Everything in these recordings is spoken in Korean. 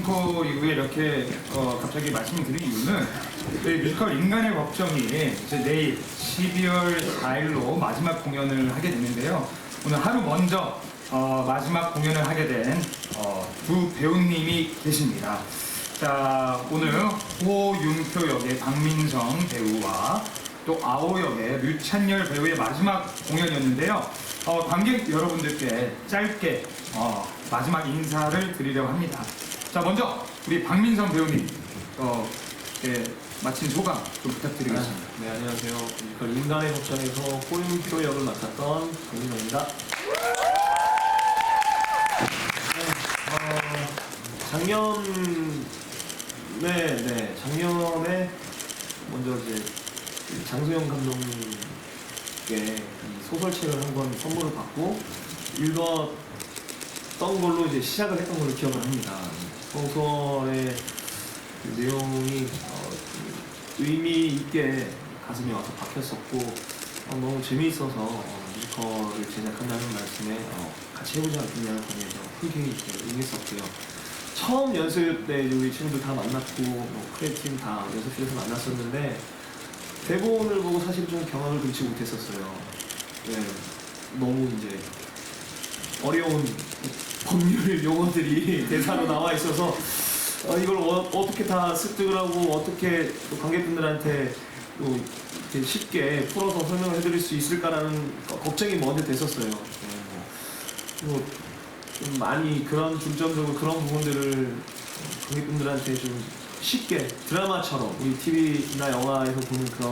싱코 이후에 이렇게 어, 갑자기 말씀드린 이유는 저희 뮤지컬 인간의 걱정이 이제 내일 12월 4일로 마지막 공연을 하게 되는데요. 오늘 하루 먼저 어, 마지막 공연을 하게 된 어, 두 배우님이 계십니다. 자, 오늘 호윤표 역의 박민성 배우와 또 아오 역의 류찬열 배우의 마지막 공연이었는데요. 어, 관객 여러분들께 짧게 어, 마지막 인사를 드리려고 합니다. 자, 먼저 우리 박민성 배우님 어, 예, 마친 소감 좀 부탁드리겠습니다. 네, 안녕하세요. 뮤지컬 인간의 걱정에서 호윤표 역을 맡았던 정민호입니다. 네, 어, 작년, 네, 네, 작년에 먼저 이제 그 장소영 감독님께 이 소설책을 한 권 선물을 받고 읽었던 걸로 이제 시작을 했던 걸로 기억을 합니다. 소설의 그 내용이 어, 그 의미 있게 가슴에 와서 박혔었고 어, 너무 재미있어서 어, 뮤지컬을 제작한다는 말씀에 어, 같이 해보지 않겠냐는 건에서 흔쾌히 응했었고요. 처음 연습 때 우리 친구들 다 만났고 뭐 크레팀 다 연습실에서 만났었는데 대본을 보고 사실 좀 경험을 금치 못했었어요. 네, 너무 이제 어려운 법률 용어들이 대사로 나와 있어서 어, 이걸 어, 떻게다 습득을 하고 어떻게 또 관객분들한테 또 이렇게 쉽게 풀어서 설명을 해드릴 수 있을까라는 거- 걱정이 먼저 됐었어요. 네, 뭐, 뭐, 좀 많이 그런 중점적으로 그런 부분들을 어, 관객분들한테 좀 쉽게 드라마처럼 우리 TV나 영화에서 보는 그런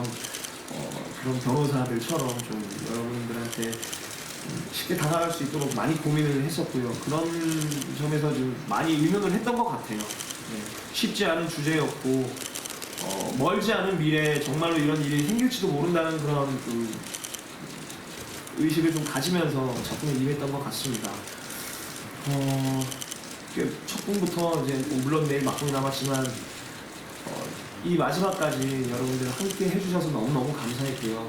어, 그런 변호사들처럼 좀 여러분들한테 좀 쉽게 다가갈 수 있도록 많이 고민을 했었고요. 그런 점에서 좀 많이 의논을 했던 것 같아요. 네, 쉽지 않은 주제였고 어, 멀지 않은 미래에 정말로 이런 일이 생길지도 모른다는 그런 그 의식을 좀 가지면서 작품에 임했던 것 같습니다. 어, 첫 분부터 이제 뭐 물론 내일 막공이 남았지만 어, 이 마지막까지 여러분들 함께 해주셔서 너무너무 감사했고요.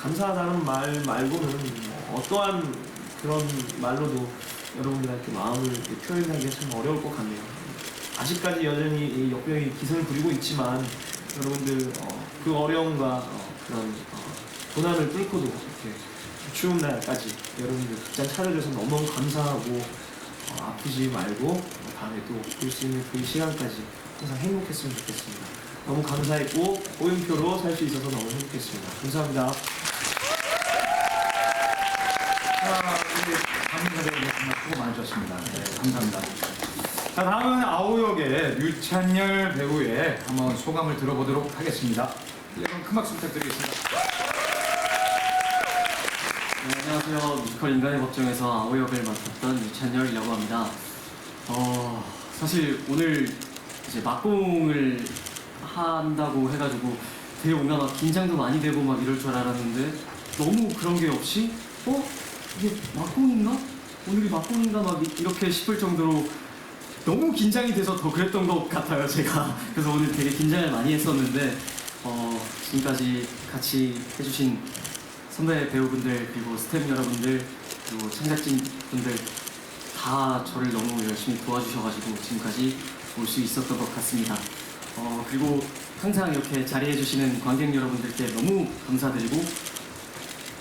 감사하다는 말 말고는 뭐 어떠한 그런 말로도 여러분들한테 마음을 표현하기가 참 어려울 것 같네요. 아직까지 여전히 이 역병이 기승을 부리고 있지만 여러분들 어, 그 어려움과 어, 그런 어, 고난을 뚫고도 이렇게 추운 날까지 여러분들 극장 차려줘서 너무너무 감사하고 어, 아프지 말고 어, 다음에 또 볼 수 있는 그 시간까지 항상 행복했으면 좋겠습니다. 너무 감사했고 오연표로 살 수 있어서 너무 행복했습니다. 감사합니다. 수고 많으셨습니다. 네, 감사합니다. 자, 다음은 아오 역의 류찬열 배우의 한번 소감을 들어보도록 하겠습니다. 여러분 큰 박수 부탁드리겠습니다. 네, 안녕하세요. 뮤지컬 인간의 법정에서 아오 역을 맡았던 유찬열이라고 합니다. 어, 사실 오늘 이제 막공을 한다고 해가지고 되게 뭔가 막 긴장도 많이 되고 막 이럴 줄 알았는데 너무 그런 게 없이 어? 이게 막공인가? 오늘이 막공인가? 막 이- 이렇게 싶을 정도로 너무 긴장이 돼서 더 그랬던 것 같아요, 제가. 그래서 오늘 되게 긴장을 많이 했었는데, 어, 지금까지 같이 해주신 선배 배우분들, 그리고 스태프 여러분들, 그리고 창작진 분들 다 저를 너무 열심히 도와주셔가지고 지금까지 올 수 있었던 것 같습니다. 어, 그리고 항상 이렇게 자리해주시는 관객 여러분들께 너무 감사드리고,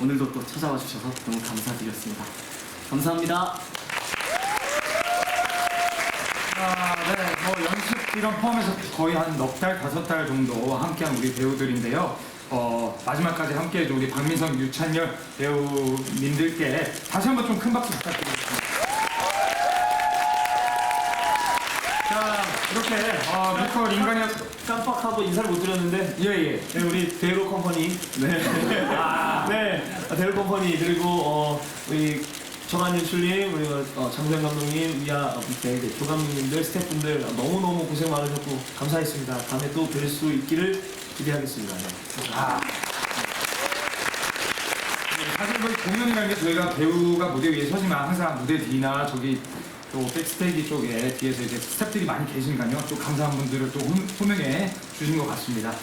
오늘도 또 찾아와 주셔서 너무 감사드렸습니다. 감사합니다. 아, 네. 뭐 연습 이런 포함해서 거의 한 넉 달, 다섯 달 정도 함께한 우리 배우들인데요. 어, 마지막까지 함께해준 우리 박민성, 유찬열 배우님들께 다시 한번 좀 큰 박수 부탁드리겠습니다. 자, 이렇게 어, 뮤지컬 인간의 깜빡하고 인사를 못 드렸는데 예예. 네, 우리 대로 컴퍼니 네, 네 대로 컴퍼니 그리고 어, 우리 정한 연출님 그리고 어, 장현 감독님 위아 어, 밑에 이제 조감독님들 스태프분들 너무 너무 고생 많으셨고 감사했습니다. 다음에 또 뵐 수 있기를 기대하겠습니다. 네. 아. 사실 거의 공연이라는 게 저희가 배우가 무대 위에 서지만 항상 무대 뒤나 저기 또 백스테이지 쪽에 뒤에서 이제 스태프들이 많이 계시니까요. 또 감사한 분들을 또 호- 호명해 주신 것 같습니다.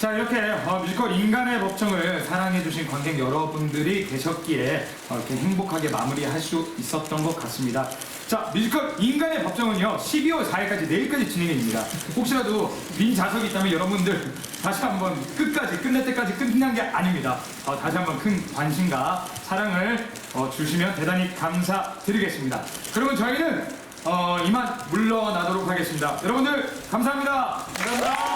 자 이렇게 어, 뮤지컬 인간의 법정을 사랑해주신 관객 여러분들이 계셨기에 어, 이렇게 행복하게 마무리할 수 있었던 것 같습니다. 자, 뮤지컬 인간의 법정은요, 12월 4일까지 내일까지 진행이 됩니다. 혹시라도 빈 좌석이 있다면 여러분들 다시 한번 끝까지, 끝낼 때까지 끝난 게 아닙니다. 어, 다시 한번 큰 관심과 사랑을 어, 주시면 대단히 감사드리겠습니다. 그러면 저희는 어, 이만 물러나도록 하겠습니다. 여러분들, 감사합니다. 감사합니다.